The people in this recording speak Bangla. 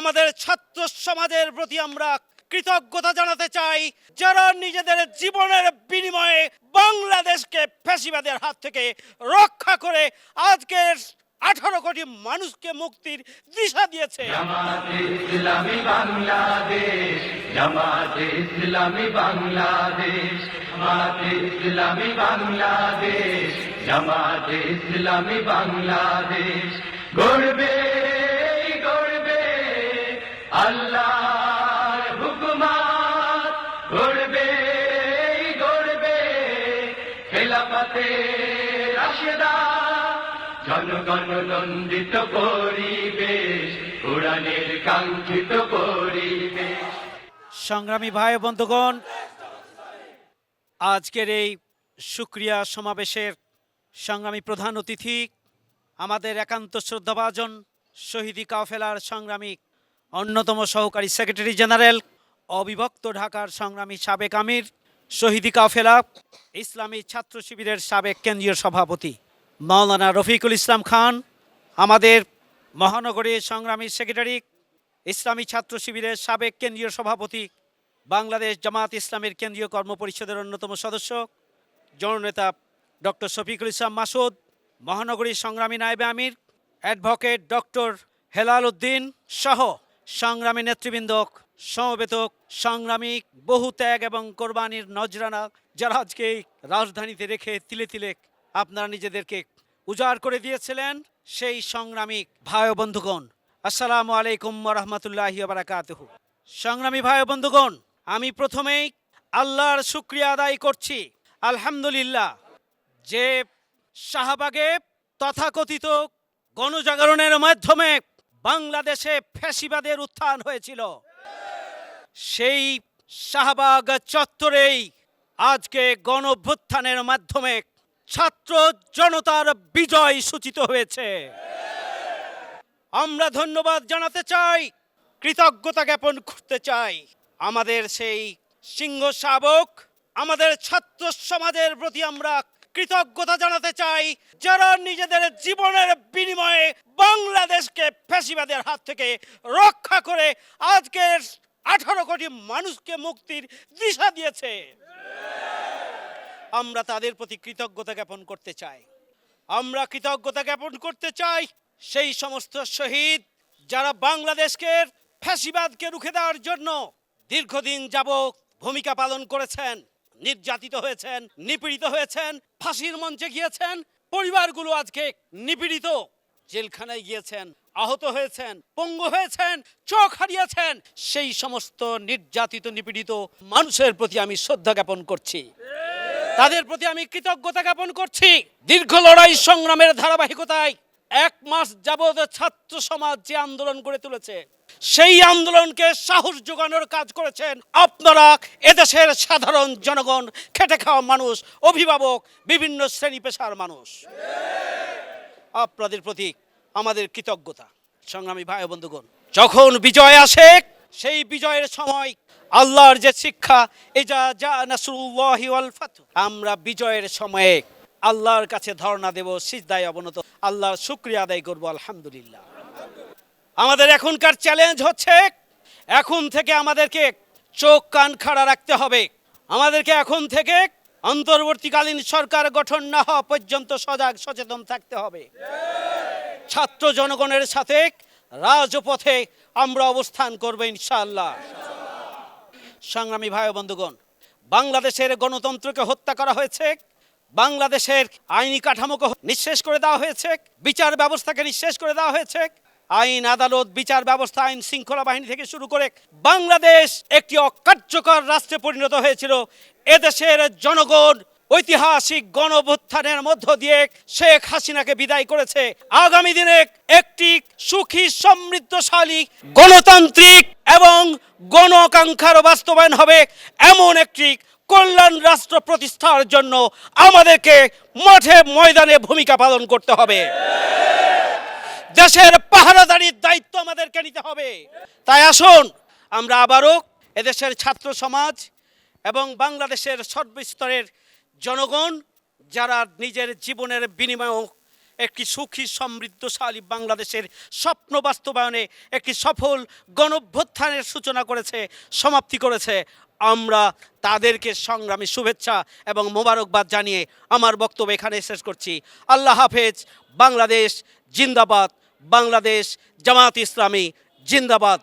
আমাদের ছাত্র সমাজের প্রতি আমরা কৃতজ্ঞতা জানাতে চাই যারা নিজেদের জীবনের বিনিময়ে বাংলাদেশকে ফ্যাসিবাদের হাত থেকে রক্ষা করে আজকের আঠারো কোটি মানুষকে মুক্তির দিশা দিয়েছে। জনগণ নন্দিত পরিবেশ কাঙ্ক্ষিত পরিবেশ। সংগ্রামী ভাই বন্ধুগণ, আজকের এই সুক্রিয়া সমাবেশের সংগ্রামী প্রধান অতিথি, আমাদের একান্ত শ্রদ্ধাভাজন শহীদি কাফেলার সংগ্রামী অন্যতম সহকারী সেক্রেটারি জেনারেল, অবিভক্ত ঢাকার সংগ্রামী সাবেক আমির শহীদি কাফেলা, ইসলামী ছাত্র শিবিরের সাবেক কেন্দ্রীয় সভাপতি মাওলানা রফিকুল ইসলাম খান, আমাদের মহানগরীর সংগ্রামী সেক্রেটারি, ইসলামী ছাত্র শিবিরের সাবেক কেন্দ্রীয় সভাপতি, বাংলাদেশ জামাত ইসলামের কেন্দ্রীয় কর্মপরিষদের অন্যতম সদস্য, জননেতা ডক্টর শফিকুল ইসলাম মাসুদ, মহানগরীর সংগ্রামী নায়েবে আমির, অ্যাডভোকেট ডক্টর হেলাল উদ্দিন সহ সংগ্রামী নেতৃবৃন্দ সমবেত সংগ্রামী বহু ত্যাগ এবং কোরবানির নজরানা যারা আজকে রাজধানীতে রেখে তিলে তিলে আপনারা নিজেদেরকে উজাড় করে দিয়েছিলেন, সেই সংগ্রামী ভাই বন্ধুগণ, আসসালামু আলাইকুম রহমতুল্লাহ সংগ্রামী ভাই বন্ধুগণ, আমি প্রথমেই আল্লাহর শুক্রিয়া আদায় করছি। আলহামদুলিল্লাহ, যে শাহবাগে তথাকথিত গণজাগরণের মাধ্যমে বাংলাদেশে ফ্যাসিবাদের উত্থান হয়েছিল। সেই শাহবাগ চত্বরেই আজকে গণভ্যুত্থানের মাধ্যমে ছাত্র জনতার বিজয় সূচিত হয়েছে। আমরা ধন্যবাদ জানাতে চাই, কৃতজ্ঞতা জ্ঞাপন করতে চাই আমাদের সেই সিংহ শাবক, আমাদের ছাত্র সমাজের প্রতি আমরা কৃতজ্ঞতা জানাতে চাই যারা নিজেদের জীবনের বিনিময়ে বাংলাদেশকে ফ্যাসিবাদের হাত থেকে রক্ষা করে আজকের আঠারো কোটি মানুষকে মুক্তির দিশা দিয়েছে। আমরা তাদের প্রতি কৃতজ্ঞতা জ্ঞাপন করতে চাই। আমরা কৃতজ্ঞতা জ্ঞাপন করতে চাই সেই সমস্ত শহীদ যারা বাংলাদেশকে ফ্যাসিবাদকে রুখে দেওয়ার জন্য দীর্ঘদিন যাবৎ ভূমিকা পালন করেছেন, নির্যাতিত হয়েছেন, নিপীড়িত হয়েছেন, ফাঁসির মঞ্চে গিয়েছেন, পরিবারগুলো আজকে নিপীড়িত। জেলখানায় গিয়েছেন আহত হয়েছেন, পঙ্গু হয়েছেন, চোখ হারিয়েছেন, সেই সমস্ত নির্যাতিত, নিপীড়িত মানুষের প্রতি আমি শ্রদ্ধা জ্ঞাপন করছি। তাদের প্রতি আমি কৃতজ্ঞতা জ্ঞাপন করছি। দীর্ঘ লড়াই সংগ্রামের ধারাবাহিকতায় এক মাস যাবৎ ছাত্র সমাজ যে আন্দোলন গড়ে তুলেছে, সেই আন্দোলনকে সাহস যোগানোর কাজ করেছেন আপনারা, এদেশের সাধারণ জনগণ, খেটে খাওয়া মানুষ, অভিভাবক, বিভিন্ন শ্রেণি পেশার মানুষ। আপনাদের প্রতি আমাদের কৃতজ্ঞতা। সংগ্রামী ভাই বন্ধুগণ, যখন বিজয় আসে, সেই বিজয়ের সময় আল্লাহর যে শিক্ষা এজা যা নাসরুল্লাহি ওয়াল ফাতহ আমরা বিজয়ের সময়ে আল্লাহর কাছে ধর্ণা দেব, সিজদায় অবনত। আল্লাহর শুক্রিয়া আদায় করব, আলহামদুলিল্লাহ। আমাদের এখনকার চ্যালেঞ্জ হচ্ছে, এখন থেকে আমাদেরকে চোখ কান খাড়া রাখতে হবে। আমাদেরকে এখন থেকে অন্তর্বর্তীকালীন সরকার গঠন না হওয়া পর্যন্ত সজাগ, সচেতন থাকতে হবে। ছাত্র জনগণের সাথে রাজপথে আমরা অবস্থান করব ইনশাআল্লাহ। সংগ্রামী ভাই বন্ধুগণ, বাংলাদেশের গণতন্ত্রকে হত্যা করা হয়েছে, বাংলাদেশের আইনি কাঠামোকে নিঃশেষ করে দেওয়া হয়েছে, বিচার ব্যবস্থাকে নিঃশেষ করে দেওয়া হয়েছে, আইন, আদালত, বিচার ব্যবস্থা, আইন শৃঙ্খলা বাহিনী থেকে শুরু করে বাংলাদেশ একটি অকার্যকর রাষ্ট্রে পরিণত হয়েছিল। এদেশের জনগণ ঐতিহাসিক গণভুত্থানের মধ্য দিয়ে শেখ হাসিনাকে বিদায় করেছে। আগামী দিনে একটি সুখী, সমৃদ্ধশালী, গণতান্ত্রিক এবং গণ আকাঙ্ক্ষার বাস্তবায়ন হবে এমন একটি কল্যাণ রাষ্ট্র প্রতিষ্ঠার জন্য আমাদেরকে মাঠে ময়দানে ভূমিকা পালন করতে হবে। দেশের পাহারাদারির দায়িত্ব আমাদেরকে নিতে হবে। তাই আসুন, আমরা আবারও এদেশের ছাত্র সমাজ এবং বাংলাদেশের সর্বস্তরের জনগণ, যারা নিজের জীবনের বিনিময় একটি সুখী, সমৃদ্ধশালী বাংলাদেশের স্বপ্ন বাস্তবায়নে একটি সফল গণভ্যুত্থানের সূচনা করেছে, সমাপ্তি করেছে। আমরা তাদেরকে সংগ্রামী শুভেচ্ছা এবং মোবারকবাদ জানিয়ে আমার বক্তব্য এখানে শেষ করছি। আল্লাহ হাফেজ, বাংলাদেশ জিন্দাবাদ, বাংলাদেশ জামাত ইসলামী জিন্দাবাদ।